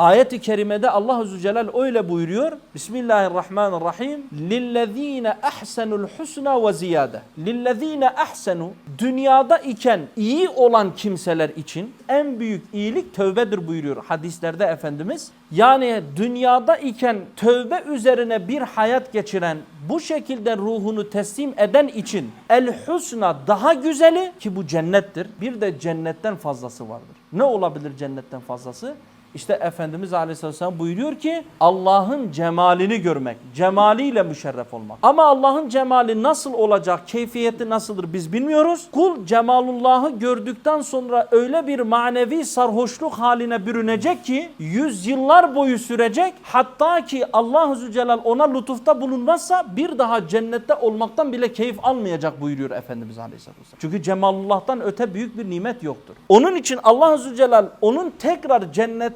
Ayet-i kerimede Allah Azze Celal öyle buyuruyor. Bismillahirrahmanirrahim. Lillezine ahsenul husna ve ziyade. Lillezine ahsenu dünyada iken iyi olan kimseler için en büyük iyilik tövbedir buyuruyor hadislerde Efendimiz. Yani dünyada iken tövbe üzerine bir hayat geçiren bu şekilde ruhunu teslim eden için el husna daha güzeli ki bu cennettir. Bir de cennetten fazlası vardır. Ne olabilir cennetten fazlası? İşte Efendimiz Aleyhisselam buyuruyor ki Allah'ın cemalini görmek, cemaliyle müşerref olmak. Ama Allah'ın cemali nasıl olacak, keyfiyeti nasıldır biz bilmiyoruz. Kul cemalullah'ı gördükten sonra öyle bir manevi sarhoşluk haline bürünecek ki yüzyıllar boyu sürecek. Hatta ki Allah Azze ve Celal ona lütufta bulunmazsa bir daha cennette olmaktan bile keyif almayacak buyuruyor Efendimiz Aleyhisselam. Çünkü cemalullah'tan öte büyük bir nimet yoktur. Onun için Allah Azze ve Celal onun tekrar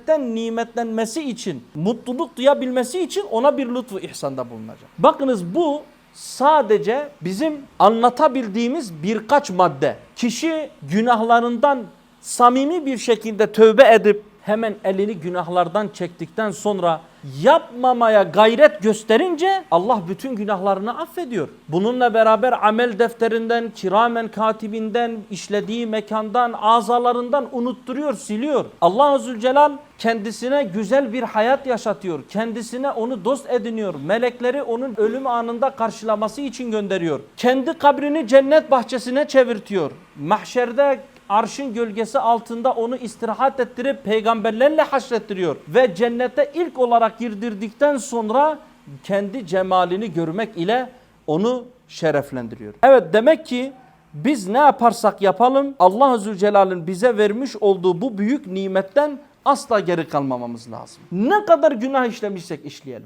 cennetten nimetlenmesi için, mutluluk duyabilmesi için ona bir lütfu ihsanda bulunacak. Bakınız bu sadece bizim anlatabildiğimiz birkaç madde. Kişi günahlarından samimi bir şekilde tövbe edip hemen elini günahlardan çektikten sonra yapmamaya gayret gösterince Allah bütün günahlarını affediyor. Bununla beraber amel defterinden, kiramen katibinden, işlediği mekandan, azalarından unutturuyor, siliyor. Allah Azze Celal kendisine güzel bir hayat yaşatıyor. Kendisine onu dost ediniyor. Melekleri onun ölüm anında karşılaması için gönderiyor. Kendi kabrini cennet bahçesine çevirtiyor. Mahşerde arşın gölgesi altında onu istirahat ettirip peygamberlerle haşrettiriyor. Ve cennete ilk olarak girdirdikten sonra kendi cemalini görmek ile onu şereflendiriyor. Evet demek ki biz ne yaparsak yapalım Allah Azze Celal'in bize vermiş olduğu bu büyük nimetten asla geri kalmamamız lazım. Ne kadar günah işlemişsek işleyelim.